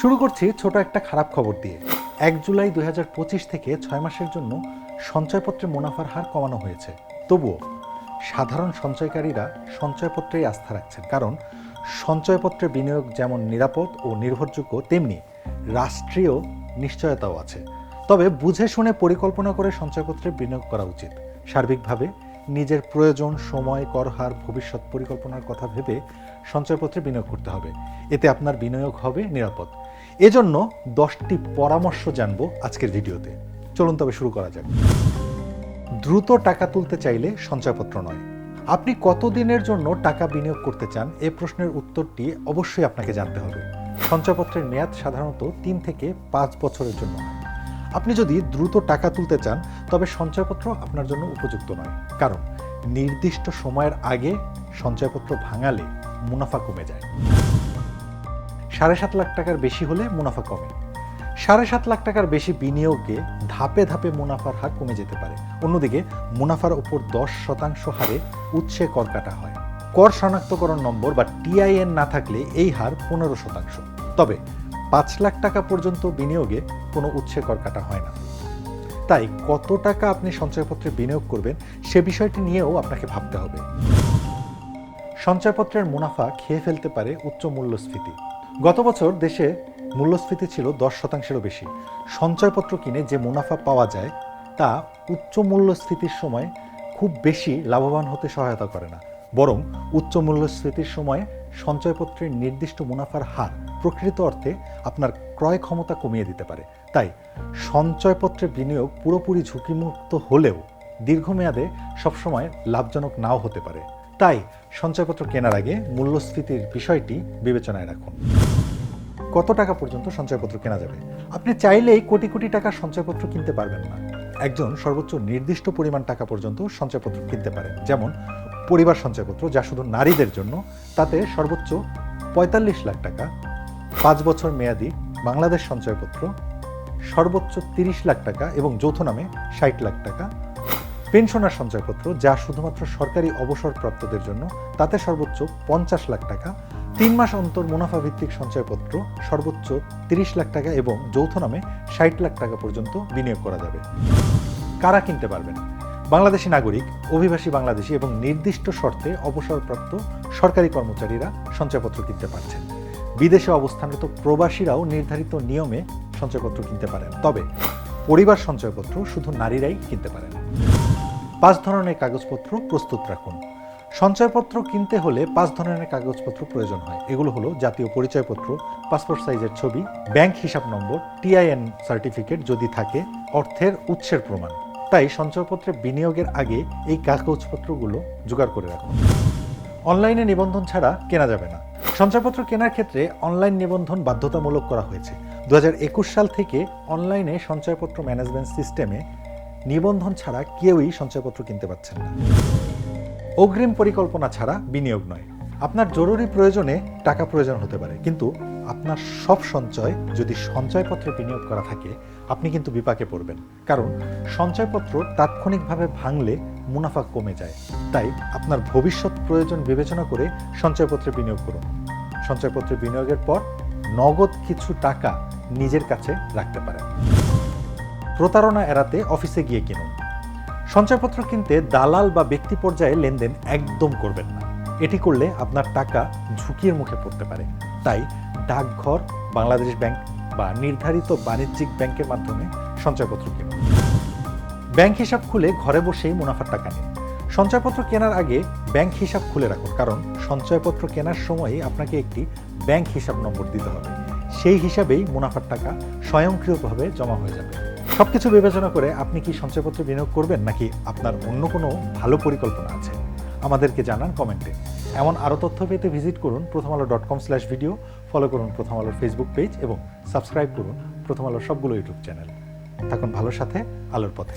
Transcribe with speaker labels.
Speaker 1: শুরু করছি ছোট একটা খারাপ খবর দিয়ে। এক জুলাই দুই হাজার পঁচিশ থেকে ছয় মাসের জন্য সঞ্চয়পত্রে মুনাফার হার কমানো হয়েছে। তবুও সাধারণ সঞ্চয়কারীরা সঞ্চয়পত্রেই আস্থা রাখছেন। কারণ সঞ্চয়পত্রে বিনিয়োগ যেমন নিরাপদ ও নির্ভরযোগ্য, তেমনি রাষ্ট্রীয় নিশ্চয়তাও আছে। তবে বুঝে শুনে পরিকল্পনা করে সঞ্চয়পত্রে বিনিয়োগ করা উচিত। সার্বিকভাবে নিজের প্রয়োজন, সময়, কর, হার, ভবিষ্যৎ পরিকল্পনার কথা ভেবে সঞ্চয়পত্রে বিনিয়োগ করতে হবে। এতে আপনার বিনিয়োগ হবে নিরাপদ। এজন্য দশটি পরামর্শ জানব আজকের ভিডিওতে। চলুন তবে শুরু করা যাক। দ্রুত টাকা তুলতে চাইলে সঞ্চয়পত্র নয়। আপনি কতদিনের জন্য টাকা বিনিয়োগ করতে চান এ প্রশ্নের উত্তরটি অবশ্যই আপনাকে জানতে হবে। সঞ্চয়পত্রের মেয়াদ সাধারণত তিন থেকে পাঁচ বছরের জন্য। আপনি যদি দ্রুত টাকা তুলতে চান, তবে সঞ্চয়পত্র আপনার জন্য উপযুক্ত নয়। কারণ নির্দিষ্ট সময়ের আগে সঞ্চয়পত্র ভাঙালে মুনাফা কমে যায়। সাড়ে সাত লাখ টাকার বেশি হলে মুনাফা কমে। সাড়ে সাত লাখ টাকার বেশি বিনিয়োগে ধাপে ধাপে মুনাফার হার কমে যেতে পারে। অন্যদিকে, মুনাফার উপর দশ শতাংশ হারে উৎসে কর কাটা হয়। কর শনাক্তকরণ নম্বর বা টিআইএন না থাকলে এই হার পনেরো শতাংশ। তবে পাঁচ লাখ টাকা পর্যন্ত বিনিয়োগে কোনো উৎসে কর কাটা হয় না। তাই কত টাকা আপনি সঞ্চয়পত্রে বিনিয়োগ করবেন সে বিষয়টি নিয়েও আপনাকে ভাবতে হবে। সঞ্চয়পত্রের মুনাফা খেয়ে ফেলতে পারে উচ্চ মূল্যস্ফীতি। গত বছর দেশে মূল্যস্ফীতি ছিল দশ শতাংশেরও বেশি। সঞ্চয়পত্র কিনে যে মুনাফা পাওয়া যায়, তা উচ্চ মূল্যস্ফীতির সময় খুব বেশি লাভবান হতে সহায়তা করে না। বরং উচ্চ মূল্যস্ফীতির সময়ে সঞ্চয়পত্রের নির্দিষ্ট মুনাফার হার প্রকৃত অর্থে আপনার ক্রয় ক্ষমতা কমিয়ে দিতে পারে। তাই সঞ্চয়পত্রে বিনিয়োগ পুরোপুরি ঝুঁকিমুক্ত হলেও দীর্ঘমেয়াদে সবসময় লাভজনক নাও হতে পারে। তাই সঞ্চয়পত্র কেনার আগে মূল্যস্ফীতির বিষয়টি বিবেচনায় রাখুন। কত টাকা পর্যন্ত সঞ্চয়পত্র কেনা যাবে? আপনি চাইলেই কোটি কোটি টাকার সঞ্চয়পত্র কিনতে পারবেন না। একজন সর্বোচ্চ নির্দিষ্ট পরিমাণ টাকা পর্যন্ত সঞ্চয়পত্র কিনতে পারেন যেমন পরিবার সঞ্চয়পত্র যা শুধু নারীদের জন্য, তাতে সর্বোচ্চ পঁয়তাল্লিশ লাখ টাকা, পাঁচ বছর মেয়াদি বাংলাদেশ সঞ্চয়পত্র, সর্বোচ্চ তিরিশ লাখ টাকা এবং যৌথ নামে ষাট লাখ টাকা পেনশনার সঞ্চয়পত্র যা শুধুমাত্র সরকারি অবসরপ্রাপ্তদের জন্য, তাতে সর্বোচ্চ পঞ্চাশ লাখ টাকা, তিন মাস অন্তর মুনাফা ভিত্তিক সঞ্চয়পত্র সর্বোচ্চ তিরিশ লাখ টাকা এবং যৌথ নামে ষাট লাখ টাকা পর্যন্ত বিনিয়োগ করা যাবে। কারা কিনতে পারবেন? বাংলাদেশি নাগরিক, অভিবাসী বাংলাদেশি এবং নির্দিষ্ট শর্তে অবসরপ্রাপ্ত সরকারি কর্মচারীরা সঞ্চয়পত্র কিনতে পারছেন। বিদেশে অবস্থানরত প্রবাসীরাও নির্ধারিত নিয়মে সঞ্চয়পত্র কিনতে পারেন। তবে পরিবার সঞ্চয়পত্র শুধু নারীরাই কিনতে পারেন। পাঁচ ধরনের কাগজপত্র প্রস্তুত রাখুন। সঞ্চয়পত্র কিনতে হলে পাঁচ ধরনের কাগজপত্র প্রয়োজন হয়। এগুলো হলো জাতীয় পরিচয়পত্র, পাসপোর্ট সাইজের ছবি, ব্যাংক হিসাব নম্বর টিআইএন সার্টিফিকেট যদি থাকে, অর্থের উৎসের প্রমাণ। তাই সঞ্চয়পত্রে বিনিয়োগের আগে এই কাগজপত্রগুলো জোগাড় করে রাখুন। অনলাইনে নিবন্ধন ছাড়া কেনা যাবে না। সঞ্চয়পত্র কেনার ক্ষেত্রে অনলাইন নিবন্ধন বাধ্যতামূলক করা হয়েছে। দু হাজার একুশ সাল থেকে অনলাইনে সঞ্চয়পত্র ম্যানেজমেন্ট সিস্টেমে নিবন্ধন ছাড়া কেউই সঞ্চয়পত্র কিনতে পারছেন না। অগ্রিম পরিকল্পনা ছাড়া বিনিয়োগ নয়। আপনার জরুরি প্রয়োজনে টাকা প্রয়োজন হতে পারে, কিন্তু আপনার সব সঞ্চয় যদি সঞ্চয়পত্রে বিনিয়োগ করা থাকে, আপনি কিন্তু বিপাকে পড়বেন। কারণ সঞ্চয়পত্র তাৎক্ষণিকভাবে ভাঙলে মুনাফা কমে যায়। তাই আপনার ভবিষ্যৎ প্রয়োজন বিবেচনা করে সঞ্চয়পত্রে বিনিয়োগ করুন। সঞ্চয়পত্রে বিনিয়োগের পর নগদ কিছু টাকা নিজের কাছে রাখতে পারেন। প্রতারণা এড়াতে অফিসে গিয়ে কিনুন। সঞ্চয়পত্র কিনতে দালাল বা ব্যক্তি পর্যায়ে লেনদেন একদম করবেন না। এটি করলে আপনার টাকা ঝুঁকির মুখে পড়তে পারে। তাই ডাকঘর, বাংলাদেশ ব্যাংক বা নির্ধারিত বাণিজ্যিক ব্যাংকের মাধ্যমে সঞ্চয়পত্র কিনুন। ব্যাংক হিসাব খুলে ঘরে বসেই মুনাফার টাকা নিন। সঞ্চয়পত্র কেনার আগে ব্যাংক হিসাব খুলে রাখুন, কারণ সঞ্চয়পত্র কেনার সময়ই আপনাকে একটি ব্যাংক হিসাব নম্বর দিতে হবে। সেই হিসাবেই মুনাফার টাকা স্বয়ংক্রিয়ভাবে জমা হয়ে যাবে। সবকিছু বিবেচনা করে আপনি কি সঞ্চয়পত্রে বিনিয়োগ করবেন, নাকি আপনার অন্য কোনো ভালো পরিকল্পনা আছে? আমাদেরকে জানান কমেন্টে। এমন আরও তথ্য পেতে ভিজিট করুন Prothom Alo dot com slash video, follow করুন প্রথম আলোর ফেসবুক পেজ এবং সাবস্ক্রাইব করুন প্রথম আলোর সবগুলো ইউটিউব চ্যানেল। থাকুন ভালোর সাথে, আলোর পথে।